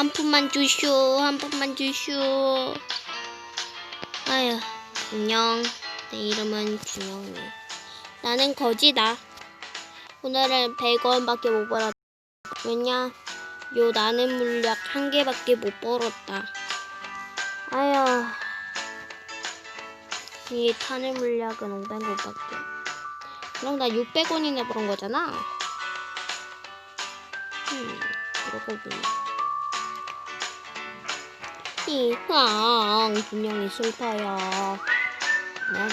한 푼만 주쇼, 한 푼만 주쇼. 아휴, 안녕. 내 이름은 준영이. 나는 거지다. 오늘은 100원밖에 못 벌었다. 왜냐? 요 나는 물약 한 개밖에 못 벌었다. 아휴. 이 타는 물약은 500원밖에. 그럼 나 600원이나 벌은 거잖아. 음, 그러고 보니. 이황, 분명히 슬퍼요. 난,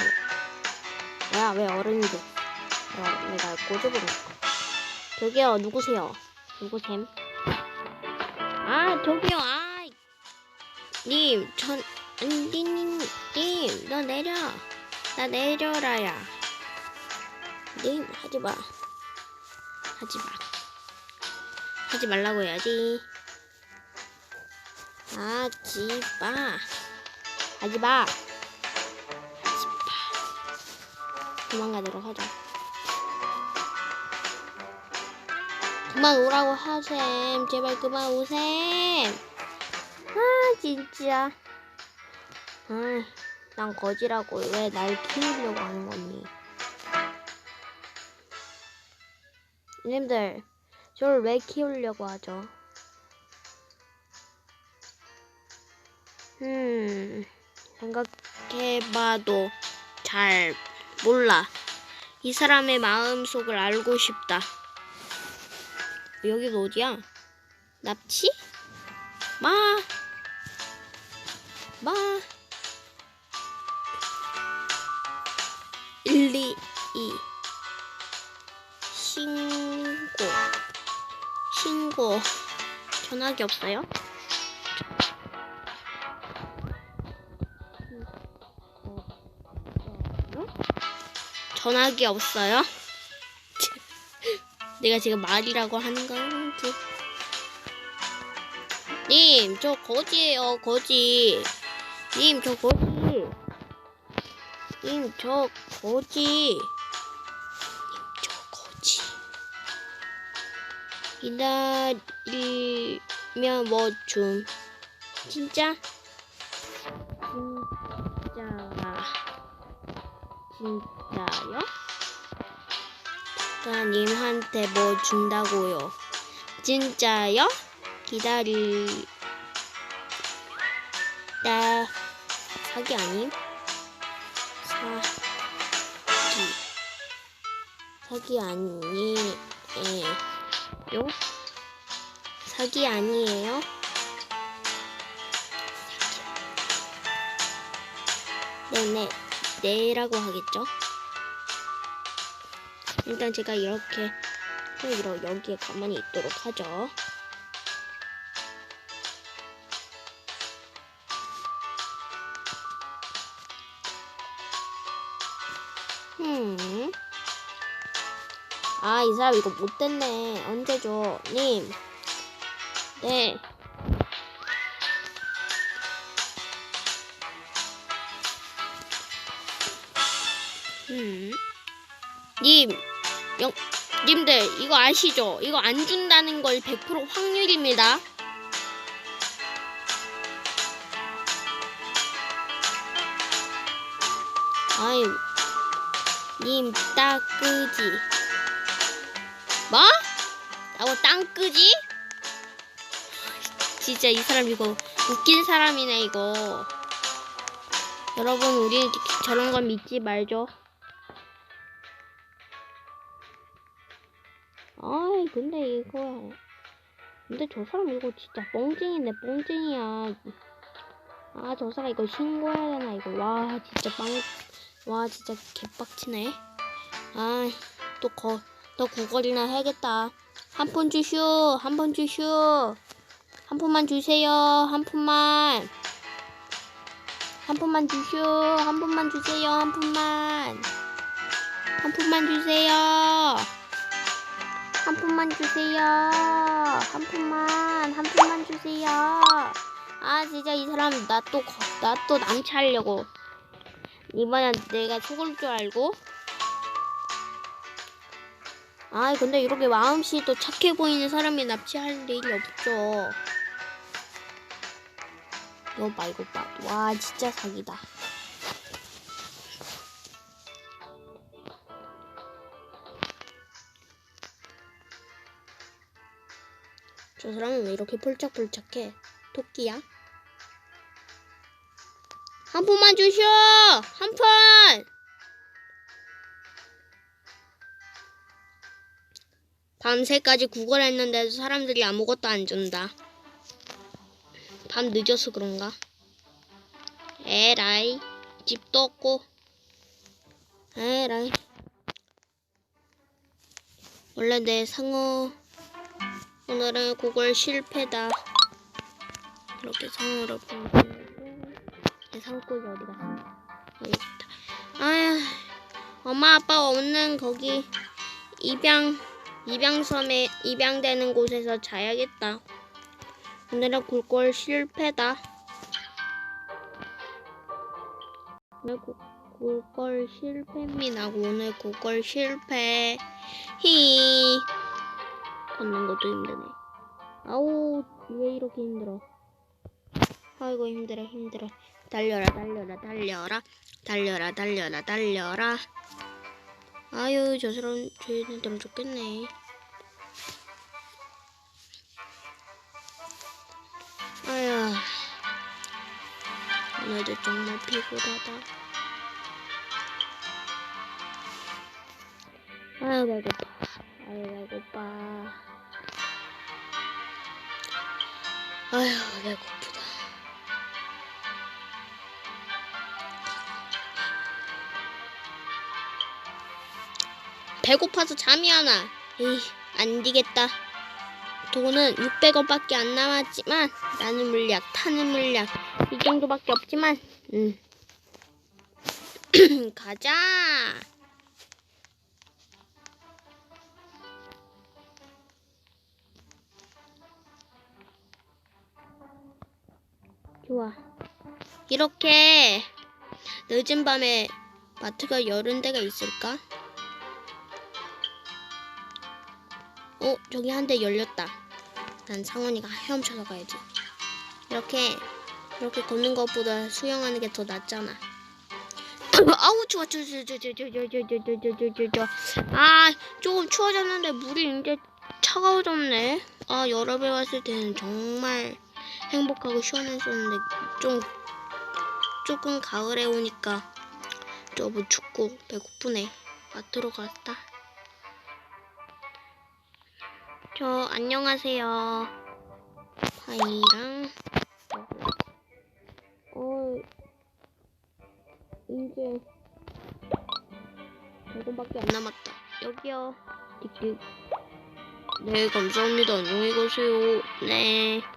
뭐야, 왜 어른이 돼? 어, 내가 꼬집은 거. 저기요, 누구세요? 누구셈? 아, 저기요, 아! 님, 전, 님, 님, 님, 너 내려. 나 내려라 야. 님, 하지 마. 하지 마. 하지 말라고 해야지. 하지 마. 하지 마. 하지 마. 도망가도록 하자. 그만 오라고 하셈. 제발 그만 오셈. 아, 진짜. 아, 난 거지라고 왜 날 키우려고 하는 거니? 님들, 저를 왜 키우려고 하죠? 음, 생각해봐도 잘 몰라. 이 사람의 마음속을 알고 싶다. 여기가 어디야? 납치? 마, 마. 1, 2, 2. 신고. 신고. 전화기 없어요? 전화기 없어요? 내가 지금 말이라고 하는 건지. 님, 저 거지예요, 거지. 님, 저 거지. 님, 저 거지. 님, 저 거지. 기다리면 뭐 좀. 진짜? 진짜. 진짜 요? 작가님한테 뭐 준다고요. 진짜요? 기다리. 나 사기 아님? 사 기. 사기 아니에요? 사기 아니에요? 네네. 네라고 하겠죠? 일단 제가 이렇게 이러 여기에 가만히 있도록 하죠. 음. 아, 이 사람 이거 못됐네. 언제 줘? 님. 네. 음. 님, 영, 님들, 이거 아시죠? 이거 안 준다는 걸 100% 확률입니다. 아유, 님, 따끄지. 뭐? 나고 땅끄지? 진짜 이 사람 이거 웃긴 사람이네, 이거. 여러분, 우리 저런 건 믿지 말죠. 근데 이거 근데 저 사람 이거 진짜 뻥쟁이네 뻥쟁이야. 아 저 사람 이거 신고해야 되나 이거. 와 진짜 빵와 진짜 개빡치네. 아또거더 구걸이나 해야겠다. 한 푼 주슈 한 푼 주슈 한 푼만 주세요 한 푼만. 한 푼만 주슈 한 푼만 주세요 한 푼만. 한 푼만 주세요 한 푼만 주세요. 한 푼만, 한 푼만 주세요. 아, 진짜 이 사람 나 또, 나또 납치하려고. 이번엔 내가 속을 줄 알고. 아, 근데 이렇게 마음씨 또 착해 보이는 사람이 납치할 일이 없죠. 이거 봐, 이거 봐. 와, 진짜 사기다. 저 사람은 왜 이렇게 폴짝폴짝해? 토끼야? 한 푼만 주시오! 한 푼! 밤새까지 구걸했는데도 사람들이 아무것도 안 준다. 밤 늦어서 그런가? 에라이, 집도 없고. 에라이. 원래 내 상어, 오늘은 구걸 실패다. 이렇게 상어를 보고. 내 상꼬기 어디 갔어? 여기 있다. 아휴, 엄마 아빠 없는 거기 입양 입양섬에 입양되는 곳에서 자야겠다. 오늘은 굴골 실패다. 오늘 구, 굴골 실패입니다. 오늘 굴골 실패. 히. 걷는 것도 힘드네. 아우 왜 이렇게 힘들어? 아이고 힘들어 힘들어. 달려라 달려라 달려라 달려라 달려라 달려라. 아유 저 사람 죄인들 좋겠네. 아유 오늘도 정말 피곤하다. 아유 배고파. 아유 배고파. 아유 배고프다. 배고파서 잠이 안 와. 에이, 안 되겠다. 돈은 600원밖에 안 남았지만 나는 물약, 타는 물약 이 정도밖에 없지만 음. 가자. 좋아. 이렇게 늦은 밤에 마트가 열은 데가 있을까? 어, 저기 한 대 열렸다. 난 상원이가 헤엄쳐서 가야지. 이렇게 이렇게 걷는 것보다 수영하는 게 더 낫잖아. 아우 추워 추워 추워 추워 추워 추워 추워 추워 추워 추워 아 조금 추워졌는데 물이 이제 차가워졌네. 아 여름에 왔을 때는 정말 행복하고 시원했었는데 좀 조금 가을에 오니까 너무 춥고 배고프네. 마트로 갔다. 저 안녕하세요. 파이랑 어 이제 100원밖에 안 남았다. 여기요. 틱틱. 네 감사합니다. 안녕히 가세요. 네.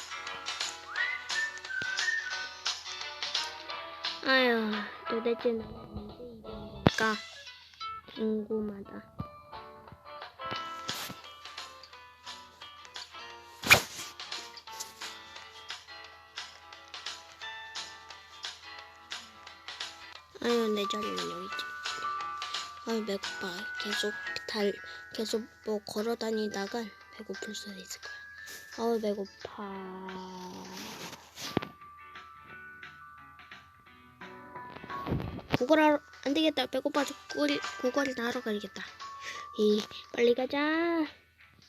아유, 도대체 나는 언제 이럴까? 궁금하다. 아유 내 자리는 여기 있지. 아유 배고파. 계속 달 계속 뭐 걸어 다니다간 배고플 수도 있을 거야. 아유 배고파. 구걸하러 안 되겠다. 배고파서 구걸 구걸을 하러 가야겠다. 이 빨리 가자.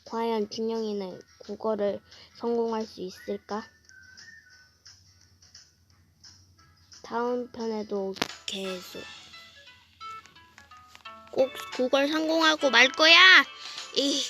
과연 준영이는 국어를 성공할 수 있을까? 다음 편에도 계속 꼭 국어를 성공하고 말 거야. 이